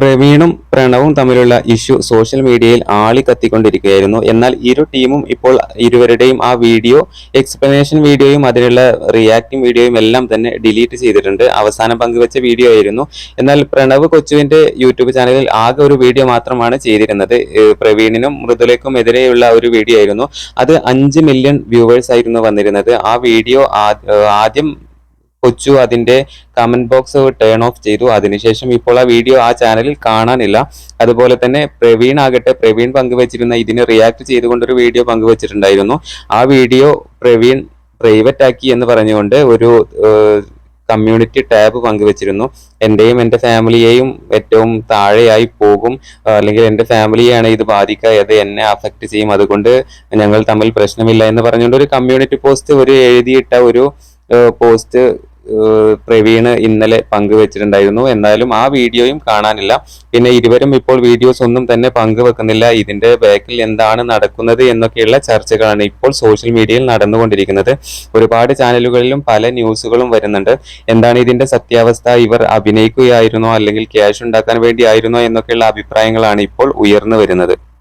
പ്രവീണും പ്രണവും തമ്മിലുള്ള issue social മീഡിയയിൽ ആളി കത്തിക്കൊണ്ടിരിക്കുകയായിരുന്നു. എന്നാൽ ഇരു ടീമും ഇപ്പോൾ ഇരുവരുടെയും ആ വീഡിയോ എക്സ്പ്ലനേഷൻ വീഡിയോയും അതിനുള്ള റിയാക്ടിംഗ് വീഡിയോയും എല്ലാം തന്നെ ഡിലീറ്റ് ചെയ്തിട്ടുണ്ട്. അവസാനം പങ്കുവച്ച വീഡിയോ ആയിരുന്നു. എന്നാൽ പ്രണവ് കൊച്ചുവിന്റെ യൂട്യൂബ് ചാനലിൽ ആകെ ഒരു വീഡിയോ മാത്രമാണ് ചെയ്തിരുന്നത്. പ്രവീണിനും മൃദുലയ്ക്കും എതിരെയുള്ള ഒരു വീഡിയോ ആയിരുന്നു. അത് അഞ്ച് മില്യൺ വ്യൂവേഴ്സ് ആയിരുന്നു വന്നിരുന്നത്. ആ വീഡിയോ ആദ്യം കൊച്ചു അതിന്റെ കമന്റ് ബോക്സ് ടേൺ ഓഫ് ചെയ്തു. അതിനുശേഷം ഇപ്പോൾ ആ വീഡിയോ ആ ചാനലിൽ കാണാനില്ല. അതുപോലെ തന്നെ പ്രവീൺ ആകട്ടെ പ്രവീൺ പങ്കുവച്ചിരുന്ന ഇതിന് റിയാക്ട് ചെയ്തുകൊണ്ടൊരു വീഡിയോ പങ്കുവച്ചിട്ടുണ്ടായിരുന്നു. ആ വീഡിയോ പ്രവീൺ പ്രൈവറ്റ് ആക്കി എന്ന് പറഞ്ഞുകൊണ്ട് ഒരു കമ്മ്യൂണിറ്റി ടാബ് പങ്കുവച്ചിരുന്നു. എന്റെയും എന്റെ ഫാമിലിയെയും ഏറ്റവും താഴെയായി പോകും. അല്ലെങ്കിൽ എന്റെ ഫാമിലിയാണ് ഇത് ബാധിക്കുക അത് എന്നെ അഫക്റ്റ് ചെയ്യും. അതുകൊണ്ട് ഞങ്ങൾ തമ്മിൽ പ്രശ്നമില്ല എന്ന് പറഞ്ഞുകൊണ്ട് ഒരു കമ്മ്യൂണിറ്റി പോസ്റ്റ് ഒരു എഴുതിയിട്ട ഒരു പോസ്റ്റ് പ്രവീണ് ഇന്നലെ പങ്കുവച്ചിട്ടുണ്ടായിരുന്നു. എന്നാലും ആ വീഡിയോയും കാണാനില്ല. പിന്നെ ഇരുവരും ഇപ്പോൾ വീഡിയോസ് ഒന്നും തന്നെ പങ്കുവെക്കുന്നില്ല. ഇതിന്റെ ബാക്കിൽ എന്താണ് നടക്കുന്നത് എന്നൊക്കെയുള്ള ചർച്ചകളാണ് ഇപ്പോൾ സോഷ്യൽ മീഡിയയിൽ നടന്നുകൊണ്ടിരിക്കുന്നത്. ഒരുപാട് ചാനലുകളിലും പല ന്യൂസുകളും വരുന്നുണ്ട്. എന്താണ് ഇതിന്റെ സത്യാവസ്ഥ? ഇവർ അഭിനയിക്കുകയായിരുന്നോ? അല്ലെങ്കിൽ ക്യാഷ് ഉണ്ടാക്കാൻ വേണ്ടിയായിരുന്നോ? എന്നൊക്കെയുള്ള അഭിപ്രായങ്ങളാണ് ഇപ്പോൾ ഉയർന്നു വരുന്നത്.